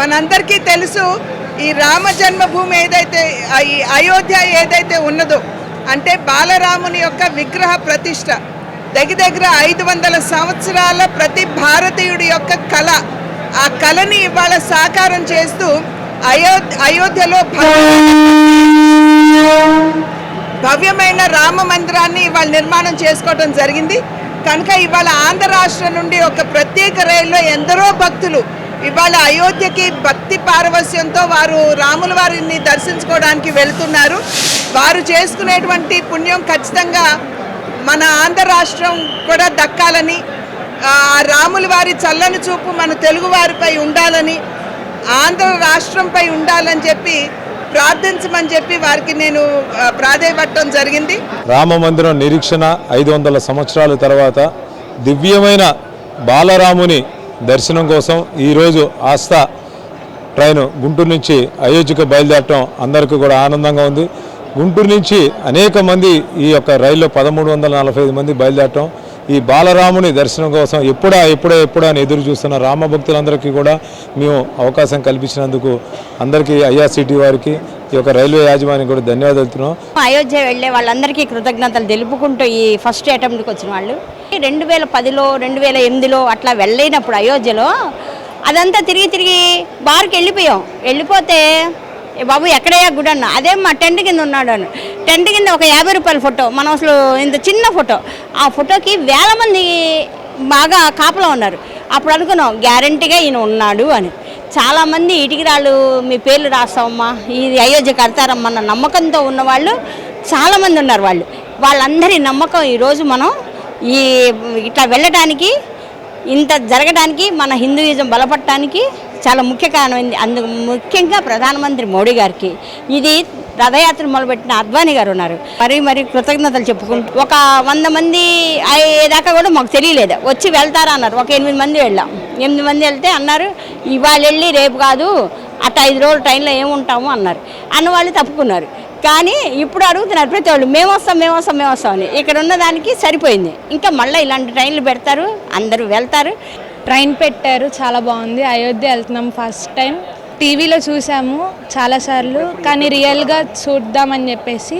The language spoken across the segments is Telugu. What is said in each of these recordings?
మనందరికీ తెలుసు ఈ రామ జన్మభూమి ఏదైతే ఈ అయోధ్య ఏదైతే ఉన్నదో అంటే బాలరాముని యొక్క విగ్రహ ప్రతిష్ట దగ్గర దగ్గర ఐదు వందల సంవత్సరాల ప్రతి భారతీయుడి యొక్క కళ ఆ కళని ఇవాళ సాకారం చేస్తూ అయో అయోధ్యలో భవ్యమైన రామ మందిరాన్ని ఇవాళ నిర్మాణం చేసుకోవడం జరిగింది. కనుక ఇవాళ ఆంధ్ర రాష్ట్రం నుండి ఒక ప్రత్యేక రైల్లో ఎందరో భక్తులు ఇవాళ అయోధ్యకి భక్తి పారవస్యంతో వారు రాముల వారిని దర్శించుకోవడానికి వెళ్తున్నారు. వారు చేసుకునేటువంటి పుణ్యం ఖచ్చితంగా మన ఆంధ్ర రాష్ట్రం కూడా దక్కాలని రాముల వారి చల్లని చూపు మన తెలుగువారిపై ఉండాలని ఆంధ్ర రాష్ట్రంపై ఉండాలని చెప్పి ప్రార్థించమని చెప్పి వారికి నేను ఆ, జరిగింది. రామ మందిరం నిరీక్షణ ఐదు వందల సంవత్సరాల తర్వాత దివ్యమైన బాలరాముని దర్శనం కోసం ఈరోజు ఆస్థ ట్రైన్ గుంటూరు నుంచి అయోధ్యకు బయలుదేరటం అందరికీ కూడా ఆనందంగా ఉంది. గుంటూరు నుంచి అనేక మంది ఈ యొక్క రైల్లో పదమూడు వందల నలభై ఐదు మంది బయలుదేరటం ఈ బాలరాముని దర్శనం కోసం ఎప్పుడా ఎప్పుడా ఎప్పుడా అని ఎదురు చూస్తున్న రామ భక్తులందరికీ కూడా మేము అవకాశం కల్పించినందుకు అందరికీ ఐఆర్సిటీ వారికి ఈ యొక్క రైల్వే యాజమాన్యం కూడా ధన్యవాదాలు తెలుపుతున్నాం. అయోధ్య వెళ్ళే వాళ్ళందరికీ కృతజ్ఞతలు తెలుపుకుంటూ ఈ ఫస్ట్ అటెంప్ట్కి వచ్చిన వాళ్ళు. రెండు వేల పదిలో రెండు వేల ఎనిమిదిలో అట్లా వెళ్ళైనప్పుడు అయోధ్యలో అదంతా తిరిగి తిరిగి బార్కి వెళ్ళిపోయాం. వెళ్ళిపోతే బాబు ఎక్కడయ్యా గుడి అన్న? అదే మా టెంట్ కింద ఉన్నాడు అని టెంట్ కింద ఒక యాభై రూపాయల ఫోటో. మనం అసలు ఇంత చిన్న ఫోటో. ఆ ఫోటోకి వేల మంది బాగా కాపలా ఉన్నారు. అప్పుడు అనుకున్నాం గ్యారంటీగా ఈయన ఉన్నాడు అని. చాలామంది ఇటుకి రాళ్ళు మీ పేర్లు రాస్తామమ్మా ఇది అయోధ్య కడతారమ్మా అన్న నమ్మకంతో ఉన్నవాళ్ళు చాలామంది ఉన్నారు వాళ్ళు. వాళ్ళందరి నమ్మకం ఈరోజు మనం ఈ ఇట్లా వెళ్ళటానికి ఇంత జరగడానికి మన హిందూయిజం బలపడటానికి చాలా ముఖ్య కారణమైంది అందు ముఖ్యంగా ప్రధానమంత్రి మోడీ గారికి ఇది రథయాత్ర మొదలుపెట్టిన అద్వానీ గారు ఉన్నారు. మరి మరి కృతజ్ఞతలు చెప్పుకుంటూ ఒక వంద మంది అయ్యేదాకా కూడా మాకు తెలియలేదు. వచ్చి వెళ్తారా అన్నారు. ఒక ఎనిమిది మంది వెళ్ళాం. ఎనిమిది మంది వెళ్తే అన్నారు ఇవాళ వెళ్ళి రేపు కాదు అట్ట ఐదు రోజులు ట్రైన్లో ఏముంటాము అన్నారు. అన్న వాళ్ళు తప్పుకున్నారు. కానీ ఇప్పుడు అడుగుతున్నారు ప్రతి వాళ్ళు మేము వస్తాం మేము వస్తాం మేము వస్తాం అని. ఇక్కడ ఉన్న దానికి సరిపోయింది. ఇంకా మళ్ళీ ఇలాంటి ట్రైన్లు పెడతారు అందరూ వెళ్తారు. ట్రైన్ పెట్టారు చాలా బాగుంది. అయోధ్య వెళ్తున్నాం ఫస్ట్ టైం. టీవీలో చూసాము చాలాసార్లు కానీ రియల్గా చూద్దామని చెప్పేసి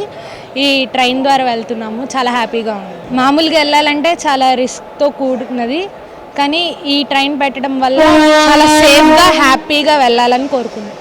ఈ ట్రైన్ ద్వారా వెళ్తున్నాము. చాలా హ్యాపీగా ఉంది. మామూలుగా వెళ్ళాలంటే చాలా రిస్క్తో కూడుకున్నది కానీ ఈ ట్రైన్ పెట్టడం వల్ల చాలా సేఫ్గా హ్యాపీగా వెళ్ళాలని కోరుకున్నాను